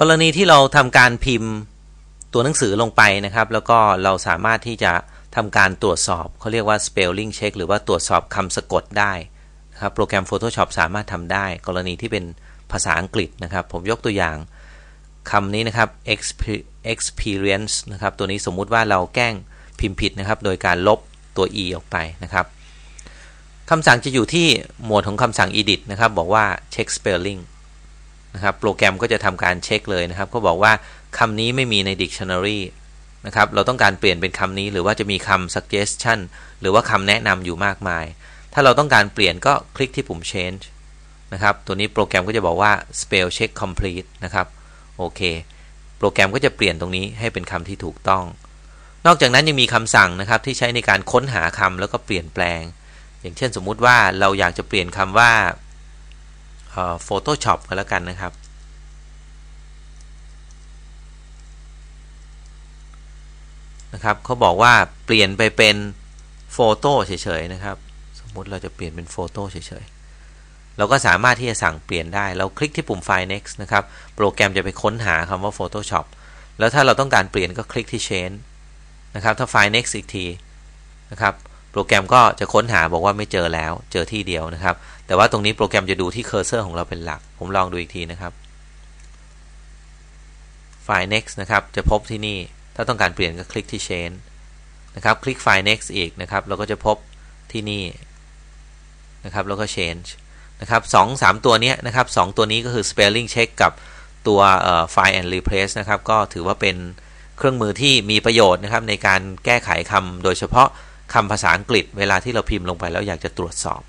กรณีที่เราทำการพิมพ์ตัวหนังสือลงไปนะครับ แล้วก็เราสามารถที่จะทำการตรวจสอบเขาเรียกว่า spelling check หรือว่าตรวจสอบคำสะกดได้นะครับโปรแกรม Photoshop สามารถทำได้ กรณีที่เป็นภาษาอังกฤษนะครับ ผมยกตัวอย่างคำนี้นะครับ experience นะครับ ตัวนี้สมมุติว่าเราแกล้งพิมพ์ผิดนะครับ โดยการลบตัว e ออกไปนะครับคำสั่งจะอยู่ที่หมวดของคำสั่ง edit นะครับ บอกว่า check spelling นะครับโปรแกรมก็จะทำการเช็คเลยนะครับ ก็บอกว่าคำนี้ไม่มีใน dictionary นะครับเราต้องการเปลี่ยนเป็นคำนี้หรือว่าจะมีคำ suggestion หรือว่าคำแนะนำอยู่มากมาย ถ้าเราต้องการเปลี่ยนก็คลิกที่ปุ่ม change นะครับ ตัวนี้โปรแกรมก็จะบอกว่า spell check complete นะครับ โอเค โปรแกรมก็จะเปลี่ยนตรงนี้ให้เป็นคำที่ถูกต้อง นอกจากนั้นยังมีคำสั่งนะครับ ที่ใช้ในการค้นหาคำแล้วก็เปลี่ยนแปลง อย่างเช่นสมมุติว่าเราอยากจะเปลี่ยนคำว่า Photoshop ก็แล้วกันนะครับ นะครับเขาบอกว่าเปลี่ยนไปเป็นโฟโต้เฉยๆนะครับ สมมุติเราจะเปลี่ยนเป็นโฟโต้เฉยๆเราก็สามารถที่จะสั่งเปลี่ยนได้ เราคลิกที่ปุ่ม File Next นะครับ โปรแกรมจะไปค้นหาคำว่า Photoshop แล้วถ้าเราต้องการเปลี่ยนก็คลิกที่ Change นะครับ ถ้า File Next อีกทีนะครับ โปรแกรมก็จะค้นหาบอกว่าไม่เจอแล้ว เจอที่เดียวนะครับ แต่ว่าตรงนี้โปรแกรมจะดูที่เคอร์เซอร์ของเราเป็นหลัก ผมลองดูอีกทีนะครับ File Next นะครับ จะพบที่นี่ ถ้าต้องการเปลี่ยนก็คลิกที่ Change นะครับ คลิก File Next อีกนะครับ เราก็จะพบที่นี่นะครับ แล้วก็ Change นะครับสองสามตัวนี้นะครับสองตัวนี้ก็คือ spelling check กับตัว file and replace นะครับ ก็ถือว่าเป็นเครื่องมือที่มีประโยชน์นะครับในการแก้ไขคำโดยเฉพาะ คำภาษาอังกฤษ เวลาที่เราพิมพ์ลงไปแล้วอยากจะตรวจสอบ